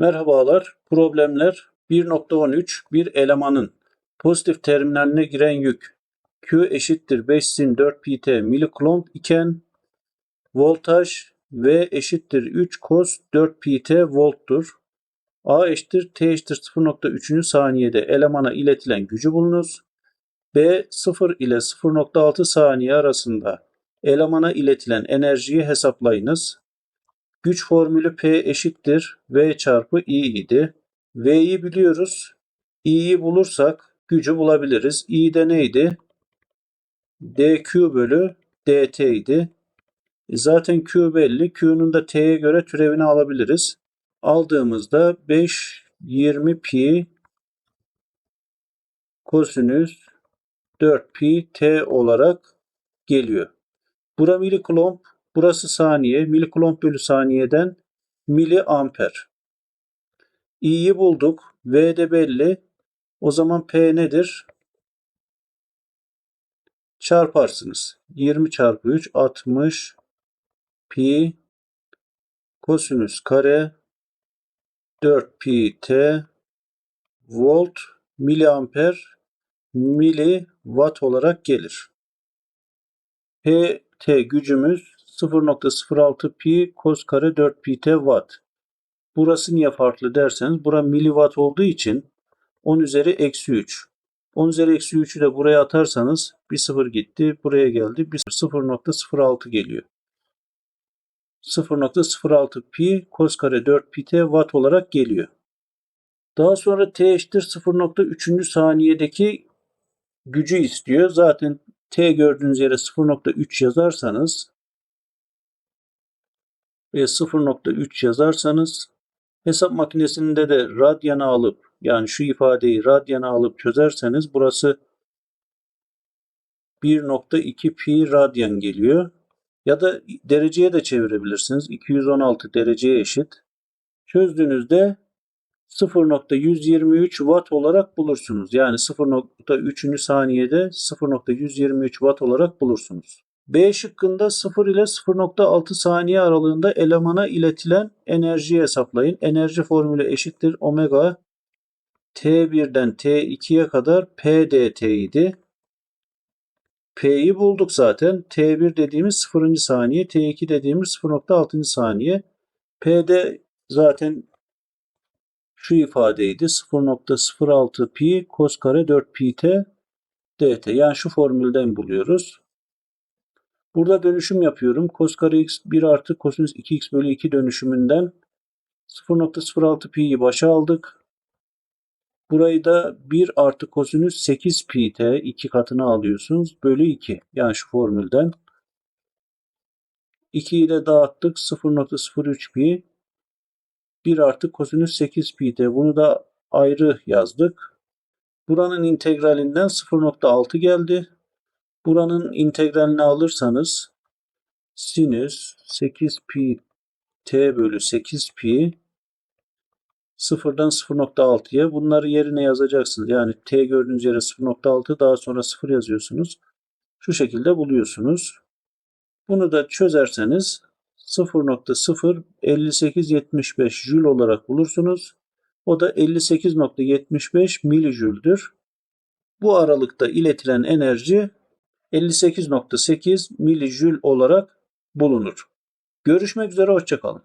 Merhabalar. Problemler 1.13 bir elemanın pozitif terminaline giren yük Q eşittir 5 sin 4 pt milikulomb iken voltaj V eşittir 3 cos 4 pt volttur. A eşittir T eşittir 0.3. saniyede elemana iletilen gücü bulunuz. B 0 ile 0.6 saniye arasında elemana iletilen enerjiyi hesaplayınız. Güç formülü P eşittir V çarpı I idi. V'yi biliyoruz. I'yi bulursak gücü bulabiliriz. I de neydi? dq bölü dt idi. E Zaten Q belli. Q'nun da T'ye göre türevini alabiliriz. Aldığımızda 5 20 pi kosinüs 4 pi t olarak geliyor. Bura milikulomb, burası saniye. Milikulomb bölü saniyeden miliamper. i'yi bulduk. V de belli. O zaman P nedir? Çarparsınız. 20 çarpı 3 60 pi kosinüs kare 4 pi t volt miliamper miliwatt olarak gelir. PT gücümüz 0.06 pi cos kare 4 pi t watt. Burası niye farklı derseniz bura miliwatt olduğu için 10 üzeri eksi 3. 10 üzeri eksi 3'ü de buraya atarsanız bir sıfır gitti. Buraya geldi. Bir 0.06 geliyor. 0.06 pi cos kare 4 pi t watt olarak geliyor. Daha sonra t eşittir 0.3. saniyedeki gücü istiyor. Zaten t gördüğünüz yere 0.3 yazarsanız ve 0.3 yazarsanız hesap makinesinde de radyana alıp yani şu ifadeyi radyana alıp çözerseniz burası 1.2 pi radyan geliyor. Ya da dereceye de çevirebilirsiniz. 216 dereceye eşit. Çözdüğünüzde 0.123 watt olarak bulursunuz. Yani 0.3. saniyede 0.123 watt olarak bulursunuz. B şıkkında 0 ile 0.6 saniye aralığında elemana iletilen enerjiyi hesaplayın. Enerji formülü eşittir omega T1'den T2'ye kadar PDT idi. P'yi bulduk zaten. T1 dediğimiz 0. saniye, T2 dediğimiz 0.6. saniye. P'de zaten şu ifadeydi. 0.06 pi cos kare 4 pi t dt. Yani şu formülden buluyoruz. Burada dönüşüm yapıyorum. Cos kare x 1 artı kosinüs 2x bölü 2 dönüşümünden 0.06 pi'yi başa aldık. Burayı da 1 artı kosinüs 8 pi t 2 katını alıyorsunuz. Bölü 2. Yani şu formülden. 2 ile dağıttık. 0.03 pi. 1 artı kosinüs 8 pi t. Bunu da ayrı yazdık. Buranın integralinden 0.6 geldi. Buranın integralini alırsanız sinüs 8 pi t bölü 8 pi sıfırdan 0.6'ya bunları yerine yazacaksınız. Yani t gördüğünüz yere 0.6 daha sonra 0 yazıyorsunuz. Şu şekilde buluyorsunuz. Bunu da çözerseniz 0.05875 jül olarak bulursunuz. O da 58.75 milijüldür. Bu aralıkta iletilen enerji 58.8 milijül olarak bulunur. Görüşmek üzere, hoşçakalın.